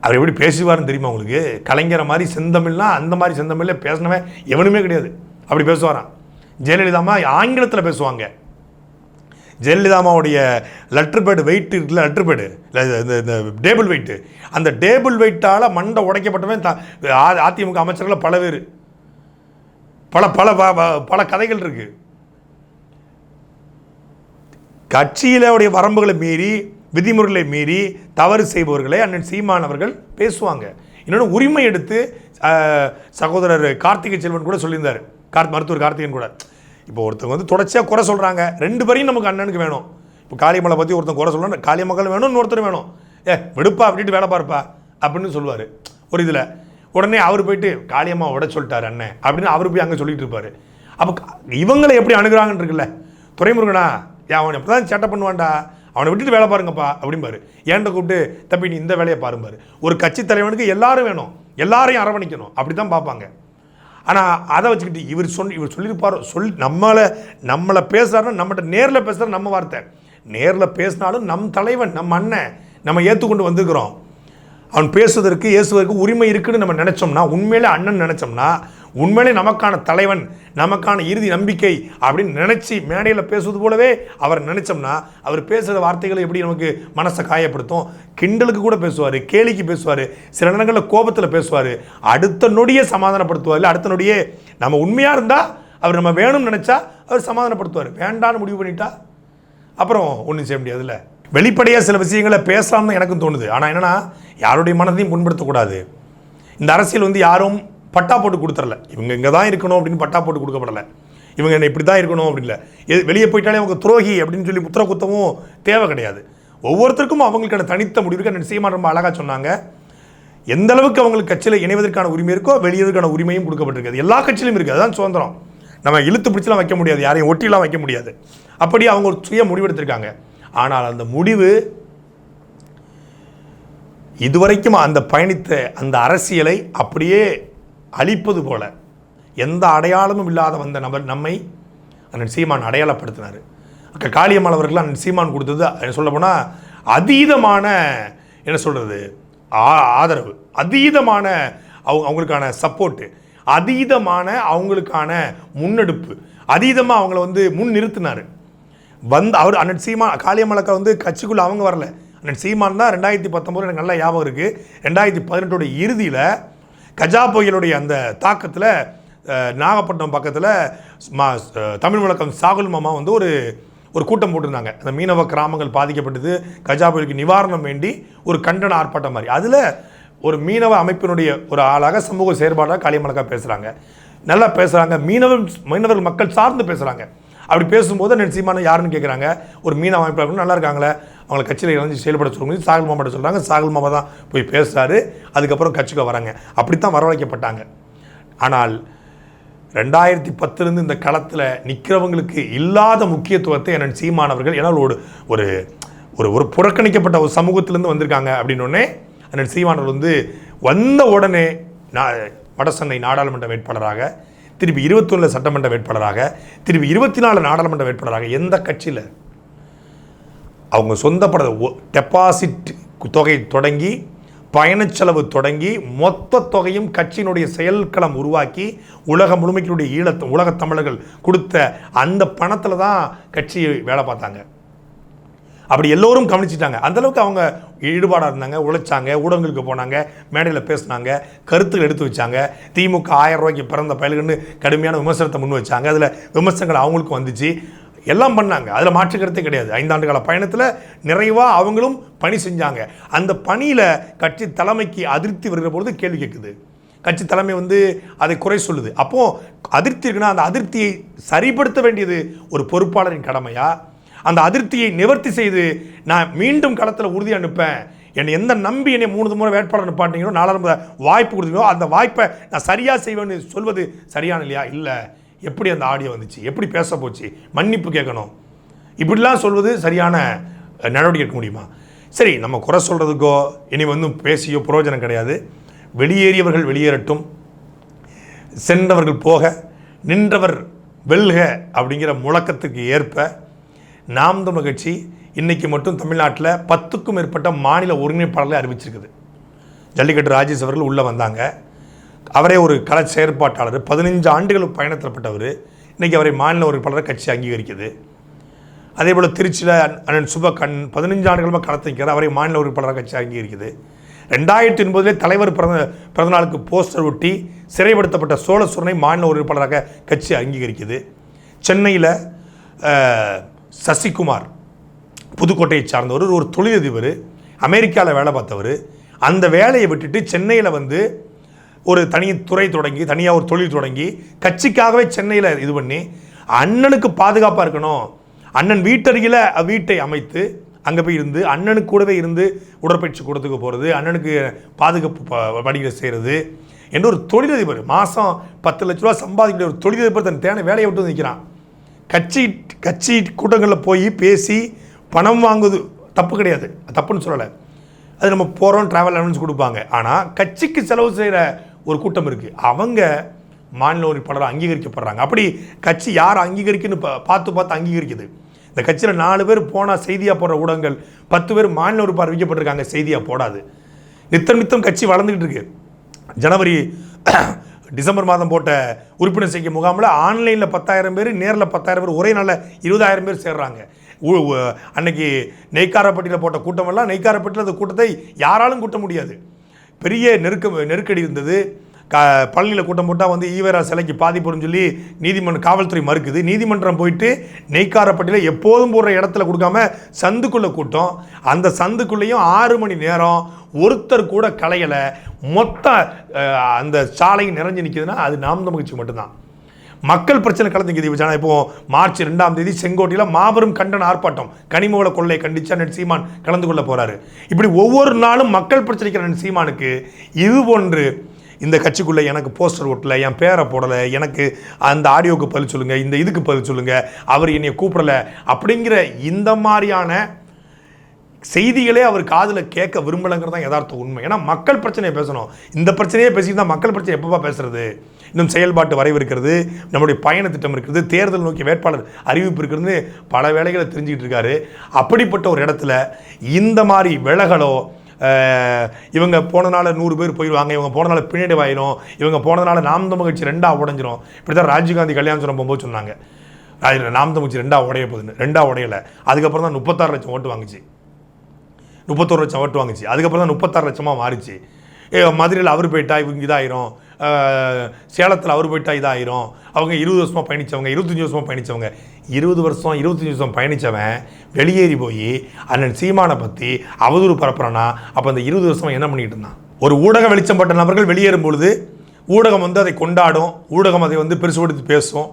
[SPEAKER 3] அவர் எப்படி பேசுவார்னு தெரியுமா உங்களுக்கு? கலைஞரை மாதிரி செந்தமிழ்னா அந்த மாதிரி செந்தமிழில் பேசினவன் எவனுமே கிடையாது. அப்படி பேசுவாராம். ஜெயலலிதாமா ஆங்கிலத்தில் பேசுவாங்க. ஜெயலலிதாமாவுடைய லெட்டர் பேடு வெயிட் இருக்குல்ல லெட்டர் பேடு இந்த இந்த டேபிள் வெயிட்டு அந்த டேபிள் வெயிட்டால் மண்டை உடைக்கப்பட்டவன் த அதிமுக அமைச்சர்கள் பல பேர். பல பல பல கதைகள் இருக்கு. கட்சியிலுடைய வரம்புகளை மீறி விதிமுறைகளை மீறி தவறு செய்பவர்களை அண்ணன் சீமான் அவர்கள் பேசுவாங்க. இன்னொன்று உரிமை எடுத்து சகோதரர் கார்த்திகை செல்வன் கூட சொல்லியிருந்தார். கார்த் மருத்துவர் கார்த்திகன் கூட. இப்போ ஒருத்தவங்க வந்து தொடர்ச்சியாக குறை சொல்கிறாங்க ரெண்டு பேரையும் நமக்கு அண்ணனுக்கு வேணும். இப்போ காளியம்மலை பற்றி ஒருத்தன் குறை சொல்லணும் காளியம்மக்கள் வேணும் இன்னொருத்தர் வேணும். ஏ விடுப்பா அப்படின்ட்டு வேலை பார்ப்பா அப்படின்னு சொல்லுவார். ஒரு இதில். உடனே அவர் போயிட்டு காளியம்மா உட சொல்லிட்டார் அண்ணன் அப்படின்னு அவர் போய் அங்கே சொல்லிட்டு இருப்பார். அப்போ இவங்களை எப்படி அணுகிறாங்கன்னு இருக்குல்ல. துரைமுருகனா ஏன் அவன் எப்படி தான் சேட்டை பண்ணுவான்டா? அவனை விட்டுட்டு வேலை பாருங்கப்பா அப்படிம்பாரு. ஏன்ட்ட கூப்பிட்டு தப்பி நீ இந்த வேலையை பாரும்பாரு. ஒரு கட்சி தலைவனுக்கு எல்லாரும் வேணும். எல்லாரையும் அரவணைக்கணும். அப்படி தான் பார்ப்பாங்க. ஆனால் அதை வச்சுக்கிட்டு இவர் சொல் இவர் சொல்லியிருப்பார்? சொல் நம்மளை நம்மளை பேசுகிறாருன்னா நம்மகிட்ட நேரில் பேசுகிற நம்ம வார்த்தை. நேரில் பேசினாலும் நம் தலைவன் நம்ம அண்ணன் நம்ம ஏற்றுக்கொண்டு வந்திருக்கிறோம். அவன் பேசுவதற்கு இயேசுவதற்கு உரிமை இருக்குன்னு நம்ம நினச்சோம்னா உண்மையிலே அண்ணன் நினச்சோம்னா உண்மையிலே நமக்கான தலைவன் நமக்கான இறுதி நம்பிக்கை அப்படின்னு நினச்சி மேடையில் பேசுவது போலவே அவர் நினச்சோம்னா அவர் பேசுகிற வார்த்தைகளை எப்படி நமக்கு மனசை காயப்படுத்தும்? கிண்டலுக்கு கூட பேசுவார் கேலிக்கு பேசுவார் சில நேரங்களில் கோபத்தில் பேசுவார். அடுத்த நொடியே சமாதானப்படுத்துவார். இல்லை அடுத்த நொடியே நம்ம உண்மையாக இருந்தால் அவர் நம்ம வேணும்னு நினச்சா அவர் சமாதானப்படுத்துவார். வேண்டான்னு முடிவு பண்ணிட்டா அப்புறம் ஒன்றும் செய்ய முடியாதுல்ல. வெளிப்படையாக சில விஷயங்களை பேசலாம்னு எனக்கும் தோணுது. ஆனால் என்னன்னா யாருடைய மனதையும் புண்படுத்தக்கூடாது. இந்த அரசியல் வந்து யாரும் பட்டா போட்டு கொடுத்துறல. இவங்க இங்கே தான் இருக்கணும் அப்படின்னு பட்டா போட்டு கொடுக்கப்படலை. இவங்க என்ன இப்படி தான் இருக்கணும் அப்படின்னு இல்லை எது வெளியே போயிட்டாலே அவங்க துரோகி அப்படின்னு சொல்லி முத்திர குத்தவும் தேவை கிடையாது. ஒவ்வொருத்தருக்கும் அவங்களுக்கான தனித்த முடிவு என்ன அண்ணன் ரொம்ப அழகாக சொன்னாங்க. எந்த அளவுக்கு அவங்களுக்கு கட்சியில் இணைவதற்கான உரிமை இருக்கோ வெளியதற்கான உரிமையும் கொடுக்கப்பட்டிருக்காது எல்லா கட்சியிலும் இருக்குது அதுதான் சுதந்திரம். நம்ம இழுத்து பிடிச்சலாம் வைக்க முடியாது. யாரையும் ஒட்டிலாம் வைக்க முடியாது. அப்படி அவங்க ஒரு சுய முடிவெடுத்திருக்காங்க ஆனால் அந்த முடிவு இதுவரைக்கும் அந்த பயணித்த அந்த அரசியலை அப்படியே அழிப்பது போல எந்த அடையாளமும் இல்லாத வந்த நபர் நம்மை அண்ணன் சீமான் அடையாளப்படுத்தினார். அக்கா காளியம்மாள் அவர்கள் அண்ணன் சீமான் கொடுத்தது சொல்ல போனால் அதீதமான என்ன சொல்கிறது ஆதரவு அதீதமான அவங்க அவங்களுக்கான சப்போர்ட்டு அதீதமான அவங்களுக்கான முன்னெடுப்பு அதீதமாக அவங்கள வந்து முன் நிறுத்தினார். வந்து அவர் அண்ணன் சீமான் காளியம்மலக்கா வந்து கட்சிக்குள்ளே அவங்க வரல. அண்ணன் சீமான் தான் ரெண்டாயிரத்தி பத்தொம்போது எனக்கு நல்லா ஞாபகம் இருக்குது ரெண்டாயிரத்தி பதினெட்டோட இறுதியில் கஜா புயலுடைய அந்த தாக்கத்தில் நாகப்பட்டினம் பக்கத்தில் மா தமிழ் வழக்கம் சாகுல் மாமா வந்து ஒரு ஒரு கூட்டம் போட்டிருந்தாங்க. அந்த மீனவ கிராமங்கள் பாதிக்கப்பட்டது. கஜா புயலுக்கு நிவாரணம் வேண்டி ஒரு கண்டன ஆர்ப்பாட்டம் மாதிரி. அதில் ஒரு மீனவ அமைப்பினுடைய ஒரு ஆளாக சமூக செயற்பாடாக காளியம்மலக்கா பேசுகிறாங்க நல்லா பேசுகிறாங்க மீனவர் மீனவர்கள் மக்கள் சார்ந்து பேசுகிறாங்க அப்படி பேசும்போது அண்ணன் சீமானம் யாருன்னு கேட்குறாங்க ஒரு மீனவ அமைப்பில் நல்லா இருக்காங்களே. அவங்களை கட்சியில் இணைஞ்சு செயல்பட சொல்லும்போது சாகல் மாமாட்ட சொல்கிறாங்க சாகல் மாமா தான் போய் பேசுகிறாரு அதுக்கப்புறம் கட்சிக்கு வராங்க. அப்படித்தான் வரவழைக்கப்பட்டாங்க. ஆனால் ரெண்டாயிரத்தி பத்துலேருந்து இந்த களத்தில் நிற்கிறவங்களுக்கு இல்லாத முக்கியத்துவத்தை அண்ணன் சீமானவர்கள் ஏன்னா ஒரு ஒரு ஒரு ஒரு புறக்கணிக்கப்பட்ட ஒரு சமூகத்திலேருந்து வந்திருக்காங்க அப்படின்னோடனே அண்ணன் சீமானவர் வந்து வந்த உடனே நான் வடசென்னை நாடாளுமன்ற வேட்பாளராக திருப்பி இருபத்தொன்னில் சட்டமன்ற வேட்பாளராக திருப்பி இருபத்தி நாலு நாடாளுமன்ற வேட்பாளராக எந்த கட்சியில்? அவங்க சொந்தப்பட டெபாசிட் தொகை தொடங்கி பயணச்செலவு தொடங்கி மொத்த தொகையும் கட்சியினுடைய செயல்களம் உருவாக்கி உலகம் முழுமைக்கினுடைய ஈழ உலக தமிழர்கள் கொடுத்த அந்த பணத்தில் தான் கட்சி வேலை பார்த்தாங்க. அப்படி எல்லோரும் கவனிச்சிட்டாங்க. அந்த அளவுக்கு அவங்க ஈடுபாடாக இருந்தாங்க உழைச்சாங்க ஊடகங்களுக்கு போனாங்க மேடையில் பேசினாங்க கருத்துக்கள் எடுத்து வச்சாங்க. திமுக ஆயிரம் ரூபாய்க்கு பிறந்த பயல்கள்னு கடுமையான விமர்சனத்தை முன் வச்சாங்க. அதில் விமர்சனங்கள் அவங்களுக்கும் வந்துச்சு. எல்லாம் பண்ணாங்க. அதில் மாற்று கருத்தே கிடையாது. ஐந்தாண்டு கால பயணத்தில் நிறைவாக அவங்களும் பணி செஞ்சாங்க. அந்த பணியில் கட்சி தலைமைக்கு அதிருப்தி வருகிற பொழுது கேள்வி கேட்குது. கட்சி தலைமை வந்து அதை குறை சொல்லுது. அப்போது அதிருப்தி இருக்குன்னா அந்த அதிருப்தியை சரிப்படுத்த வேண்டியது ஒரு பொறுப்பாளரின் கடமையா? அந்த அதிருப்தியை நிவர்த்தி செய்து நான் மீண்டும் களத்தில் உறுதி அனுப்பேன். என்னை எந்த நம்பி என்னை மூணு முறை வேட்பாளர் நிப்பாட்டிங்களோ நாலாவது வாய்ப்பு கொடுத்தீங்களோ அந்த வாய்ப்பை நான் சரியாக செய்வேன்னு சொல்வது சரியான இல்லையா? இல்லை. எப்படி அந்த ஆடியோ வந்துச்சு? எப்படி பேச போச்சு? மன்னிப்பு கேட்கணும். இப்படிலாம் சொல்வது சரியான நடவடிக்கை எடுக்க முடியுமா? சரி நம்ம குறை சொல்கிறதுக்கோ இனி வந்து பேசியோ பிரயோஜனம் கிடையாது. வெளியேறியவர்கள் வெளியேறட்டும். சென்றவர்கள் போக நின்றவர் வெல்க அப்படிங்கிற முழக்கத்துக்கு ஏற்ப நாம் தமிழ் கட்சி இன்னைக்கு மட்டும் தமிழ்நாட்டில் பத்துக்கும் மேற்பட்ட மாநில ஒருங்கிணைப்பாளர்களை அறிவிச்சிருக்குது. ஜல்லிக்கட்டு ராஜேஷ் அவர்கள் உள்ளே வந்தாங்க. அவரே ஒரு கள செயற்பாட்டாளர் பதினஞ்சு ஆண்டுகள் பயணத்தில்பட்டவர் இன்றைக்கி அவரை மாநில ஒருங்கிணைப்பாளரை கட்சி அங்கீகரிக்குது. அதே போல் திருச்சியில் அண்ணன் சுபகண் பதினஞ்சு ஆண்டுகளுமே கடத்திக்கிறார் அவரை மாநில உறுப்பினராக கட்சி அங்கீகரிக்குது. ரெண்டாயிரத்தி ஒன்பதிலே தலைவர் பிறந்த பிறந்தநாளுக்கு போஸ்டர் ஒட்டி சிறைப்படுத்தப்பட்ட சோழசுரனை மாநில உறுப்பினராக கட்சி அங்கீகரிக்குது. சென்னையில் சசிகுமார் புதுக்கோட்டையை சார்ந்தவர். ஒரு தொழிலதிபர். அமெரிக்காவில் வேலை பார்த்தவர். அந்த வேலையை விட்டுட்டு சென்னையில் வந்து ஒரு தனி துறை தொடங்கி தனியாக ஒரு தொழில் தொடங்கி கட்சிக்காகவே சென்னையில் இது பண்ணி அண்ணனுக்கு பாதுகாப்பாக இருக்கணும். அண்ணன் வீட்டருகில் வீட்டை அமைத்து அங்கே போய் இருந்து அண்ணனுக்கு கூடவே இருந்து உடற்பயிற்சி கூடத்துக்கு போகிறது அண்ணனுக்கு பாதுகாப்பு ப- பணிகளை செய்கிறது என்ற ஒரு தொழிலதிபர் மாதம் பத்து லட்ச ரூபா சம்பாதிக்கிற ஒரு தொழிலதிபர் தன் தேனை வேலையை விட்டு வந்து நிற்கிறான் கட்சி கட்சி கூட்டங்களில் போய் பேசி பணம் வாங்குவது தப்பு கிடையாது. தப்புன்னு சொல்லலை. அது நம்ம போகிறோம் ட்ராவல் அலவன்ஸ் கொடுப்பாங்க. ஆனால் கட்சிக்கு செலவு செய்கிற ஒரு கூட்டம் இருக்குது அவங்க மாநில உறுப்பினராக அங்கீகரிக்கப்படுறாங்க. அப்படி கட்சி யார் அங்கீகரிக்குன்னு பா- பார்த்து பார்த்து அங்கீகரிக்குது. இந்த கட்சியில் நாலு பேர் போனால் செய்தியாக போடுற ஊடகங்கள் பத்து பேர் மாநில உறுப்பு அறிவிக்கப்பட்டிருக்காங்க செய்தியாக போடாது. நித்தம் நித்தம் கட்சி வளர்ந்துக்கிட்டு இருக்கு. ஜனவரி டிசம்பர் மாதம் போட்ட உறுப்பினர் செய்கை முகாமில் ஆன்லைனில் பத்தாயிரம் பேர் நேரில் பத்தாயிரம் பேர் ஒரே நாளில் இருபதாயிரம் பேர் சேர்றாங்க. அன்னைக்கு நெய்க்காரப்பட்டியில் போட்ட கூட்டமெல்லாம் நெய்க்காரப்பட்டியில் அந்த கூட்டத்தை யாராலும் கூட்ட முடியாது. பெரிய நெருக்க நெருக்கடி இருந்தது. க பழனியில் கூட்டம் போட்டால் வந்து ஈவேரா சிலைக்கு பாதிப்புன்னு சொல்லி நீதிமன்றம் காவல்துறை மறுக்குது. நீதிமன்றம் போயிட்டு நெய்க்காரப்பட்டியில் எப்போதும் போடுற இடத்துல கொடுக்காம சந்துக்குள்ளே கூட்டம். அந்த சந்துக்குள்ளேயும் ஆறு மணி நேரம் ஒருத்தர் கூட களையலை மொத்த அந்த சாலை நிறைஞ்சு நிற்கிதுன்னா அது நாம் தமிழ் மட்டும்தான். மக்கள் பிரச்சனை கலந்துக்குது இப்போ இப்போ மார்ச் ரெண்டாம் தேதி செங்கோட்டையில் மாபெரும் கண்டன ஆர்ப்பாட்டம் கனிமவள கொள்ளை கண்டிச்சு அண்ணன் சீமான் கலந்து கொள்ள போறாரு. இப்படி ஒவ்வொரு நாளும் மக்கள் பிரச்சனைக்கு அண்ணன் சீமானுக்கு இது போன்று இந்த கட்சிக்குள்ளே எனக்கு போஸ்டர் ஒட்டலை என் பேரை போடலை எனக்கு அந்த ஆடியோக்கு பதில் சொல்லுங்க இந்த இதுக்கு பதில் சொல்லுங்க அவர் என்னை கூப்பிடல அப்படிங்கிற இந்த மாதிரியான செய்திகளே அவர் காதில் கேட்க விரும்பலைங்கிறது தான் யதார்த்த உண்மை. ஏன்னா மக்கள் பிரச்சனையை பேசணும். இந்த பிரச்சனையே பேசிட்டு தான் மக்கள் பிரச்சனை எப்பப்பா பேசுறது? இன்னும் செயல்பாட்டு வரைவு இருக்கிறது நம்முடைய பயண திட்டம் இருக்கிறது தேர்தல் நோக்கி வேட்பாளர் அறிவிப்பு இருக்கிறதுன்னு பல வேலைகளை தெரிஞ்சுக்கிட்டு இருக்காரு. அப்படிப்பட்ட ஒரு இடத்துல இந்த மாதிரி விலகலோ இவங்க போனனால நூறு பேர் போயிடுவாங்க இவங்க போனனால பின்னாடி ஆயிரும் இவங்க போனதுனால நாம் தமிழ் கட்சி ரெண்டா உடஞ்சிரும். இப்படி தான் ராஜீவ்காந்தி கல்யாணம் போகும்போது சொன்னாங்க. ராஜ- நாம் தமிழ் கட்சி உடைய போகுதுன்னு ரெண்டாக உடையலை. அதுக்கப்புறம் தான் முப்பத்தாறு லட்சம் ஓட்டு வாங்குச்சு. முப்பத்தோரு லட்சம் ஓட்டு வாங்குச்சு. அதுக்கப்புறம் தான் முப்பத்தாறு லட்சமாக மாறிச்சு. மதுரையில் அவர் போயிட்டா இவங்க இதாயிரும். சேலத்தில் அவர் போயிட்டா இதாயிரும். அவங்க இருபது வருஷமாக பயணித்தவங்க இருபத்தஞ்சி வருஷமாக பயணித்தவங்க இருபது வருஷம் இருபத்தஞ்சி வருஷம் பயணித்தவன் வெளியேறி போய் அண்ணன் சீமானை பற்றி அவதூறு பரப்புறேன்னா அப்போ அந்த இருபது வருஷம் என்ன பண்ணிக்கிட்டு இருந்தான்? ஒரு ஊடக வெளிச்சம் பட்ட நபர்கள் வெளியேறும் பொழுது ஊடகம் வந்து அதை கொண்டாடும் ஊடகம் அதை வந்து பெருசுபடுத்தி பேசும்.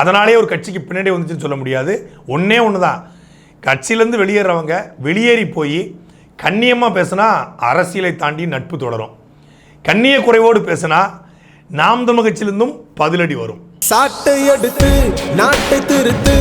[SPEAKER 3] அதனாலே ஒரு கட்சிக்கு பின்னாடி வந்துச்சுன்னு சொல்ல முடியாது. ஒன்றே ஒன்று தான் கட்சியிலேருந்து வெளியேறவங்க வெளியேறி போய் கண்ணியமாக பேசினா அரசியலை தாண்டி நட்பு தொடரும். கண்ணிய குறைவோடு பேசினா நாம் தமிழ் கட்சியிலிருந்தும் பதிலடி வரும்.
[SPEAKER 4] சாட்டை எடுத்து நாட்டை திருத்து.